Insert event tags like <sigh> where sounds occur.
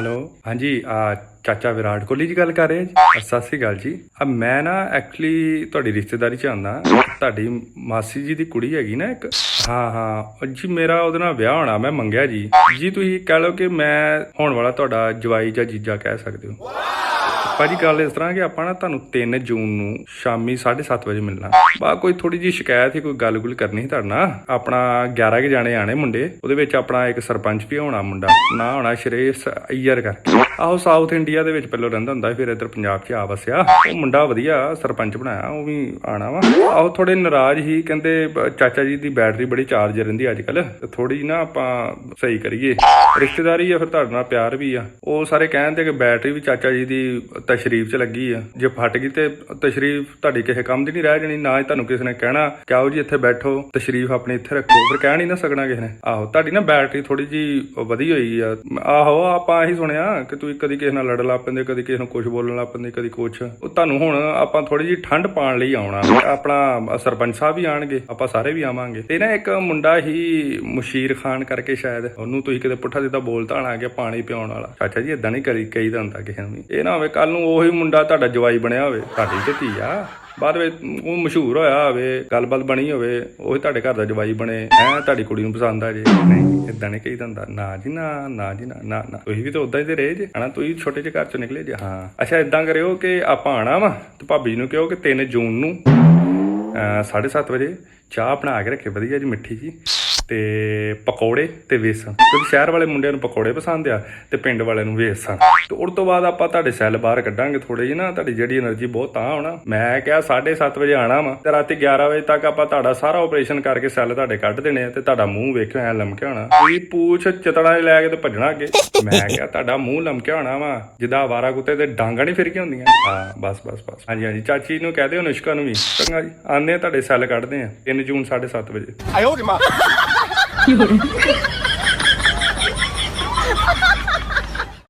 Hello, ਹਾਂਜੀ, ਆ ਚਾਚਾ ਵਿਰਾਟ ਕੋਹਲੀ ਜੀ ਗੱਲ ਕਰ ਰਹੇ ਜੀ? ਸਤਿ ਸ੍ਰੀ ਅਕਾਲ ਜੀ। ਆ ਮੈਂ ਨਾ ਐਕਚੁਅਲੀ ਤੁਹਾਡੀ ਰਿਸ਼ਤੇਦਾਰੀ ਚ ਆਉਂਦਾ। ਤੁਹਾਡੀ ਮਾਸੀ ਜੀ ਦੀ ਕੁੜੀ ਹੈਗੀ ਨਾ ਇੱਕ। ਹਾਂ ਹਾਂ ਜੀ ਮੇਰਾ ਉਹਦੇ ਨਾਲ ਵਿਆਹ ਹੋਣਾ, ਮੈਂ ਮੰਗਿਆ ਜੀ। ਜੀ ਤੁਸੀਂ ਕਹਿ ਲਓ ਕਿ ਮੈਂ ਹੋਣ ਵਾਲਾ ਤੁਹਾਡਾ ਜਵਾਈ ਜਾਂ ਜੀਜਾ ਕਹਿ ਸਕਦੇ ਹੋ। ਭਾਜੀ ਗੱਲ ਇਸ ਤਰ੍ਹਾਂ ਕਿ ਆਪਾਂ ਨਾ ਤੁਹਾਨੂੰ 3 ਜੂਨ ਨੂੰ ਸ਼ਾਮੀ 7:30 ਵਜੇ ਮਿਲਣਾ। ਬਾ ਕੋਈ ਥੋੜੀ ਜੀ ਸ਼ਿਕਾਇਤ ਸੀ ਕੋਈ ਗੱਲ-ਗੁਲ ਕਰਨੀ ਸੀ ਤੁਹਾਡੇ ਨਾਲ? ਆਪਣਾ 11 ਕੇ ਜਾਣੇ ਆਣੇ ਮੁੰਡੇ, ਉਹਦੇ ਵਿੱਚ ਆਪਣਾ ਇੱਕ ਸਰਪੰਚ ਵੀ ਹੋਣਾ ਮੁੰਡਾ, ਨਾ ਹੋਣਾ ਸ਼ਰੇਸ਼ ਅਯਰ ਕਰਕੇ। ਆਹੋ ਸਾਊਥ ਇੰਡੀਆ ਦੇ ਵਿੱਚ ਪਹਿਲਾਂ ਰਹਿੰਦਾ ਹੁੰਦਾ ਫਿਰ ਇੱਧਰ ਪੰਜਾਬ 'ਚ ਆ ਵਸਿਆ। ਉਹ ਮੁੰਡਾ ਵਧੀਆ ਸਰਪੰਚ ਬਣਾਇਆ, ਉਹ ਵੀ ਆਣਾ ਵਾ। ਆਹੋ ਥੋੜੇ ਨਾਰਾਜ਼ ਹੀ ਕਹਿੰਦੇ, ਚਾਚਾ ਜੀ ਦੀ ਬੈਟਰੀ ਬੜੀ ਚਾਰਜ ਰਹਿੰਦੀ ਅੱਜ ਕੱਲ ਤੇ ਥੋੜੀ ਨਾ ਆਪਾਂ ਸਹੀ ਕਰੀਏ। ਰਿਸ਼ਤੇਦਾਰੀ ਆ ਫਿਰ ਤੁਹਾਡੇ ਨਾਲ ਪਿਆਰ ਵੀ ਆ। ਉਹ ਸਾਰੇ ਕਹਿੰਦੇ ਕਿ ਬੈਟਰੀ ਵੀ ਚਾਚਾ ਜੀ ਦੀ ਤਸ਼ਰੀਫ 'ਚ ਲੱਗੀ ਆ। ਜੇ ਫਟ ਗਈ ਤੇ ਤਸ਼ਰੀਫ ਤੁਹਾਡੀ ਕਿਸੇ ਕੰਮ ਦੀ ਨਹੀਂ ਰਹਿ ਜਾਣੀ, ਨਾ ਹੀ ਤੁਹਾਨੂੰ ਕਿਸੇ ਨੇ ਕਹਿਣਾ ਕਿ ਆਓ ਜੀ ਇੱਥੇ ਬੈਠੋ, ਤਸ਼ਰੀਫ ਆਪਣੇ ਇੱਥੇ ਰੱਖੋ, ਫਿਰ ਕਹਿ ਨਹੀਂ ਨਾ ਸਕਣਾ ਕਿਸੇ ਨੇ। ਆਹੋ, ਤੁਹਾਡੀ ਨਾ ਬੈਟਰੀ ਥੋੜੀ ਜੀ ਵਧੀ ਹੋਈ ਆ। ਆਹੋ, ਆਪਾਂ ਇਹੀ ਸੁਣਿਆ ਕਿ ਤੁਸੀਂ ਕਦੀ ਕਿਸੇ ਨਾਲ ਲੜਨ ਲੱਗ ਪੈਂਦੇ, ਕਦੀ ਕਿਸੇ ਨੂੰ ਕੁਝ ਬੋਲਣ ਲੱਗ ਪੈਂਦੇ, ਕਦੀ ਕੁਝ ਉਹ ਤੁਹਾਨੂੰ ਹੁਣ ਆਪਾਂ ਥੋੜੀ ਜੀ ਠੰਡ ਪਾਉਣ ਲਈ ਆਉਣਾ। ਆਪਣਾ ਸਰਪੰਚ ਸਾਹਿਬ ਵੀ ਆਣਗੇ ਆਪਾਂ ਸਾਰੇ ਵੀ ਆਵਾਂਗੇ। ਤੇ ਨਾ ਇੱਕ ਮੁੰਡਾ ਹੀ ਮੁਸ਼ੀਰ ਖਾਨ ਕਰਕੇ ਸ਼ਾਇਦ, ਉਹਨੂੰ ਤੁਸੀਂ ਕਿਤੇ ਪੁੱਠਾ ਸਿੱਧਾ ਬੋਲਤਾ ਹੋਣਾ ਗਿਆ ਪਾਣੀ ਪਿਆਉਣ ਵਾਲਾ। ਚਾਚਾ ਜੀ ਇਦਾਂ ਨਹੀਂ ਕਰੀ ਕਹੀਦਾ ਹੁੰਦਾ ਕਿਸੇ ਨੂੰ ਵੀ। ਇਹ ਨਾ ਹੋਵੇ ਕੱਲ ਨੂੰ ਉਹੀ ਮੁੰਡਾ ਤੁਹਾਡਾ ਜਵਾਈ ਬਣਿਆ ਹੋਵੇ, ਤੁਹਾਡੀ ਤੇ ਧੀ ਆ। ਬਾਅਦ ਵਿੱਚ ਉਹ ਮਸ਼ਹੂਰ ਹੋਇਆ ਹੋਵੇ, ਗੱਲਬਾਤ ਬਣੀ ਹੋਵੇ, ਉਹ ਤੁਹਾਡੇ ਘਰ ਦਾ ਜਵਾਈ ਬਣੇ। ਐ ਤੁਹਾਡੀ ਕੁੜੀ ਨੂੰ ਪਸੰਦ ਆ ਜੇ। ਨਹੀਂ ਇਦਾਂ ਨਹੀਂ ਕਹੀਦਾ ਹੁੰਦਾ ਨਾ ਜੀ, ਨਾ ਨਾ ਜੀ, ਨਾ ਨਾ ਨਾ। ਤੁਸੀਂ ਵੀ ਤਾਂ ਉਦਾਂ ਹੀ ਤੇ ਰਹੇ ਜੇ। ਹਨਾ, ਤੁਸੀਂ ਛੋਟੇ ਜਿਹੇ ਘਰ ਚੋਂ ਨਿਕਲੇ ਜੇ। ਹਾਂ। ਅੱਛਾ ਇਦਾਂ ਕਰਿਓ ਕਿ ਆਪਾਂ ਆਣਾ ਵਾ ਤੇ ਭਾਬੀ ਜੀ ਨੂੰ ਕਿਹੋ ਕਿ 3 ਜੂਨ ਨੂੰ, ਅਹ ਸਾਢੇ ਸੱਤ ਵਜੇ ਚਾਹ ਬਣਾ ਕੇ ਰੱਖੇ। ਵਧੀਆ ਜੀ, ਮਿੱਠੀ ਜੀ। ਤੇ ਪਕੌੜੇ ਤੇ ਵੇਸਣ। ਕਿਉਂਕਿ ਸ਼ਹਿਰ ਵਾਲੇ ਮੁੰਡਿਆਂ ਨੂੰ ਪਕੌੜੇ ਪਸੰਦ ਆ ਤੇ ਪਿੰਡ ਵਾਲਿਆਂ ਨੂੰ ਵੇਸਣ। ਤੇ ਉਸ ਤੋਂ ਬਾਅਦ ਆਪਾਂ ਤੁਹਾਡੇ ਸੈੱਲ ਬਾਹਰ ਕੱਢਾਂਗੇ ਥੋੜੇ ਜਿਹਾ ਨਾ, ਤੁਹਾਡੀ ਜਿਹੜੀ એનર્ਜੀ ਬਹੁਤ ਤਾਂ ਹੋਣਾ। ਮੈਂ ਕਿਹਾ 7:30 ਵਜੇ ਆਣਾ ਵਾ ਤੇ ਰਾਤੀ 11 ਵਜੇ ਤੱਕ ਆਪਾਂ ਤੁਹਾਡਾ ਸਾਰਾ ਆਪਰੇਸ਼ਨ ਕਰਕੇ ਸੈੱਲ ਤੁਹਾਡੇ ਕੱਢ ਦੇਣੇ ਆ ਤੇ ਤੁਹਾਡਾ ਮੂੰਹ ਵੇਖਿਓ, ਐ ਲਮਕਿਆ ਹੋਣਾ। ਇਹ ਪੂਛ ਚਤੜਾ ਲੈ ਕੇ ਤੇ ਭੱਜਣਾ ਅੱਗੇ। ਮੈਂ ਕਿਹਾ ਤੁਹਾਡਾ ਮੂੰਹ ਲਮਕਿਆ ਹੋਣਾ ਵਾ, ਜਿੱਦਾਂ ਆਵਾਰਾ ਕੁੱਤੇ ਤੇ ਡਾਂਗਾ ਨਹੀਂ ਫਿਰ ਕੇ ਹੁੰਦੀਆਂ। ਹਾਂ, ਬਸ ਬਸ ਬਸ। ਹਾਂਜੀ ਹਾਂਜੀ, ਚਾਚੀ ਨੂੰ ਕਹਦੇ ਹੋ ਅਨੁਸ਼ਕਾ ਨੂੰ ਵੀ। ਚੰਗਾ ਜੀ ਆਨੇ ਤੁਹਾਡੇ ਸੈੱਲ ਕੱਢਦੇ ਆ 3 ਜੂਨ 7:30 ਵਜੇ। ਆਇਓ ਜਮਾ কি <laughs> করে <laughs>